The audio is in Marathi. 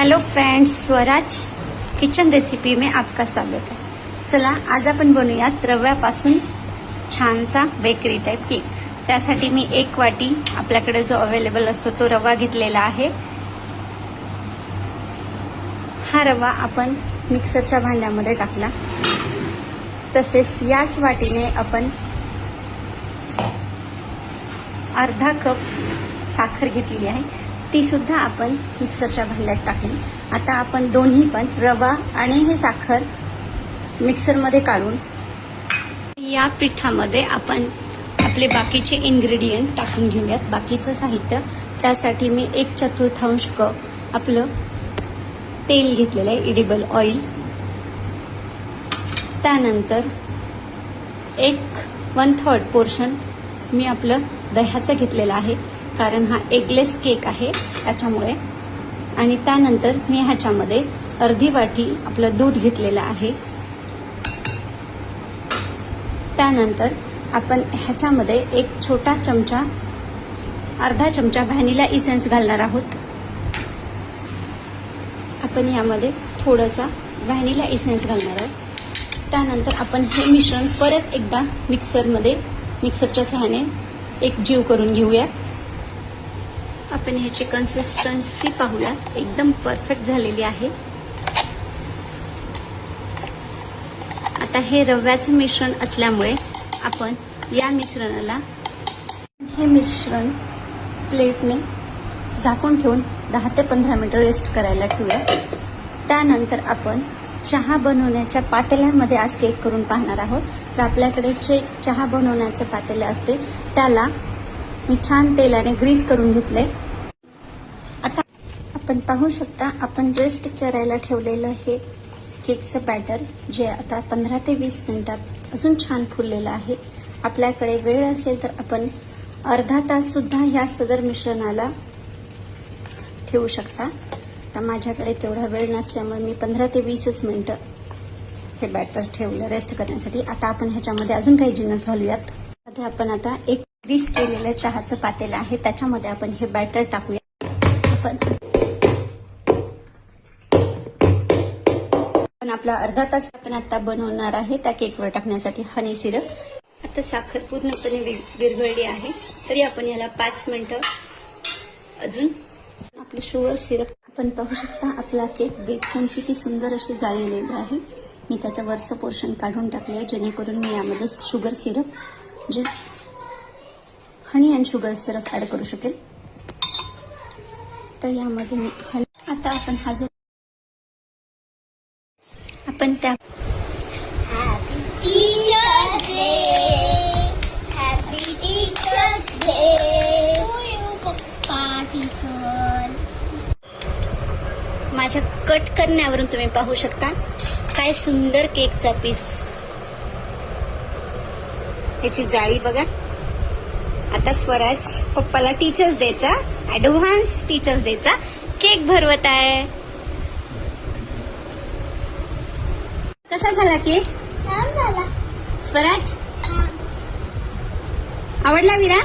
Hello friends Swaraj kitchen recipe में आपका स्वागत है। चला आज आपण बनवूयात रव्यापासून छानसा बेकरी टाईप केक त्यासाठी मी एक वाटी आपल्याकडे जो अवेलेबल असतो तो रवा घेतलेला आहे. हा रवा आपण मिक्सरच्या भांड्यामध्ये टाकला. तसेच याच वाटीने आपण अर्धा कप साखर घेतलेली आहे. ती सुद्धा आपण मिक्सरच्या भांड्यात टाकली. आता आपण दोन्ही पण रवा आणि हे साखर मिक्सरमध्ये काढून या पिठामध्ये आपण आपले बाकीचे इन्ग्रेडियंट टाकून घेऊयात. बाकीचं साहित्य. त्यासाठी मी एक चतुर्थांश कप आपलं तेल घेतलेलं आहे इडिबल ऑइल त्यानंतर एक वन थर्ड पोर्शन मी आपलं दह्याचं घेतलेलं आहे. कारण हा एगलेस केक आहे त्याच्यामुळे आणि त्यानंतर मी ह्याच्यामध्ये अर्धी वाटी आपलं दूध घेतलेलं आहे. त्यानंतर आपण ह्याच्यामध्ये एक छोटा चमचा अर्धा चमचा व्हॅनिला इसेन्स घालणार आहोत. आपण यामध्ये थोडासा व्हॅनिला इसेन्स घालणार आहोत. त्यानंतर आपण हे मिश्रण परत एकदा मिक्सरमध्ये मिक्सरच्या सहाने एक जीव करून घेऊयात. आपण ह्याची कन्सिस्टन्सी पाहूया. एकदम परफेक्ट झालेली आहे. आता हे रव्याचं मिश्रण असल्यामुळे आपण या मिश्रणाला हे मिश्रण प्लेटने झाकून ठेवून दहा ते पंधरा मिनिटं रेस्ट करायला ठेवूया. त्यानंतर आपण चहा बनवण्याच्या पातेल्यामध्ये आज केक करून पाहणार आहोत. तर आपल्याकडे जे चहा बनवण्याचे पातेलं असते त्याला मी छान तेलाने ग्रीस करून घेतले आता आपण पाहू शकता आपण रेस्ट करायला ठेवलेलं हे केकचं बॅटर जे आता पंधरा ते वीस मिनिटात अजून छान फुललेलं आहे. आपल्याकडे वेळ असेल तर आपण अर्धा तास सुद्धा ह्या सदर मिश्रणाला ठेवू शकता. तर माझ्याकडे तेवढा वेळ नसल्यामुळे मी पंधरा ते वीसच मिनिटं हे बॅटर ठेवलं रेस्ट करण्यासाठी. आता आपण ह्याच्यामध्ये अजून काही जिन्नस घालूयात. मध्ये आपण आता एक ग्रीस केलेलं चहाचं पातेलं आहे. त्याच्यामध्ये आपण हे बॅटर टाकूया. आपण आपण आपला अर्धा तास आपण आता बनवणार आहे. त्या केकवर टाकण्यासाठी हनी सिरप आता साखर पूर्णपणे वि- विरघळली आहे. तरी आपण याला पाच मिनिटं अजून आपलं शुगर सिरप आपण पाहू शकता आपला केक बेकून किती सुंदर अशी जाळलेली आहे. मी त्याचं वरचं पोर्शन काढून टाकले आहे जेणेकरून मी यामध्ये शुगर सिरप जे honey and sugar syrup add करू शकेल. तर यामध्ये मी हनी आता आपण हा जो आपण त्या. माझ्या कट करण्यावरून तुम्ही पाहू शकता. काय सुंदर केकचा पीस याची जाळी बघा. आता स्वराज पप्पाला टीचर्स डेचा ऍडव्हान्स टीचर्स डेचा केक भरवत आहे. कसा झाला केक छान झाला. स्वराज? आवडला विरा